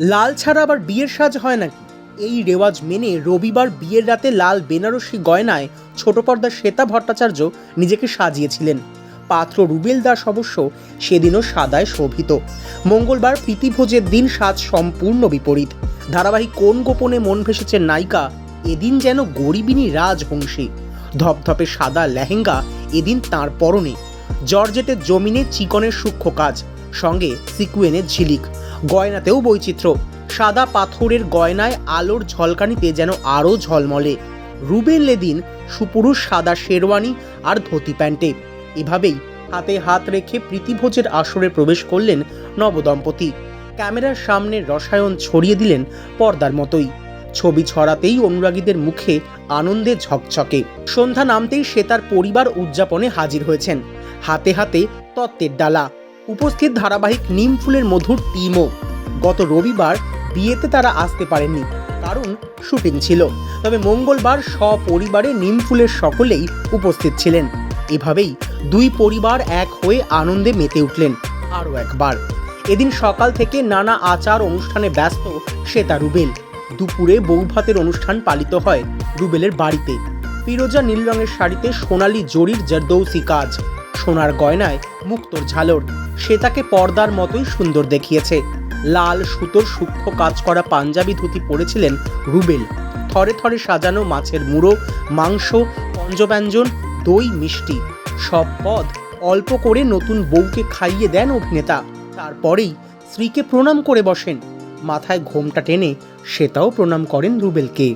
লাল ছাড়া আবার বিয়ের সাজ হয় নাকি? এই রেওয়াজ মেনে রবিবার বিয়ের রাতে লাল বেনারসি গয়নায় ছোট পর্দার শ্বেতা ভট্টাচার্য নিজেকে সাজিয়েছিলেন। পাত্র রুবেল দাস অবশ্য সেদিনও সাদায় শোভিত। মঙ্গলবার প্রীতিভোজের দিন সাজ সম্পূর্ণ বিপরীত। ধারাবাহিক কোন গোপনে মন ভেসেছে নায়িকা, এদিন যেন গরিবিনী রাজবংশী। ধপধপে সাদা লেহেঙ্গা, এদিন তাঁর পরনে। জর্জেটের জমিনে চিকনের সূক্ষ্ম কাজ, সঙ্গে সিকুয়েনের ঝিলিক, গয়নাতেও বৈচিত্র্য। সাদা পাথরের গয়নায় আলোর ঝলকানিতে যেন আরও ঝলমলে। রুবেন লেদিন সুপুরুষ সাদা শেরওয়ানি আর ধুতি প্যান্টে। এভাবেই হাতে হাত রেখে প্রীতিভোজের আসরে প্রবেশ করলেন নবদম্পতি। ক্যামেরার সামনে রসায়ন ছড়িয়ে দিলেন পর্দার মতোই। ছবি ছড়াতেই অনুরাগীদের মুখে আনন্দে ঝকঝকে। সন্ধ্যা নামতেই সে তার পরিবার উদযাপনে হাজির হয়েছেন। হাতে হাতে তত্ত্বের ডালা। উপস্থিত ধারাবাহিক নিম ফুলের মধুর টিমও। গত রবিবার বিয়েতে তারা আসতে পারেননি, কারণ শুটিং ছিল। তবে মঙ্গলবার সপরিবারে নিম ফুলের সকলেই উপস্থিত ছিলেন। এভাবেই দুই পরিবার এক হয়ে আনন্দে মেতে উঠলেন আরও একবার। এদিন সকাল থেকে নানা আচার অনুষ্ঠানে ব্যস্ত শ্বেতা রুবেল। দুপুরে বৌভাতের অনুষ্ঠান পালিত হয় রুবেলের বাড়িতে। ফিরোজা নীল রঙের শাড়িতে সোনালি জরির জারদৌসি কাজ। সোনার গয়নায় মুক্তোর ঝালর। সে তাকে পর্দার মতোই সুন্দর দেখিয়েছে। লাল সুতোর সূক্ষ্ম কাজ করা পাঞ্জাবি ধুতি পরেছিলেন রুবেল। থরে থরে সাজানো মাছের মুড়ো, মাংস, পঞ্জব্যঞ্জন, দই মিষ্টি। সব পদ অল্প করে নতুন বউকে খাইয়ে দেন অভিনেতা। তারপরেই স্ত্রীকে প্রণাম করে বসেন। মাথায় ঘোমটা টেনে শ্বেতাও প্রণাম করেন রুবেলকে।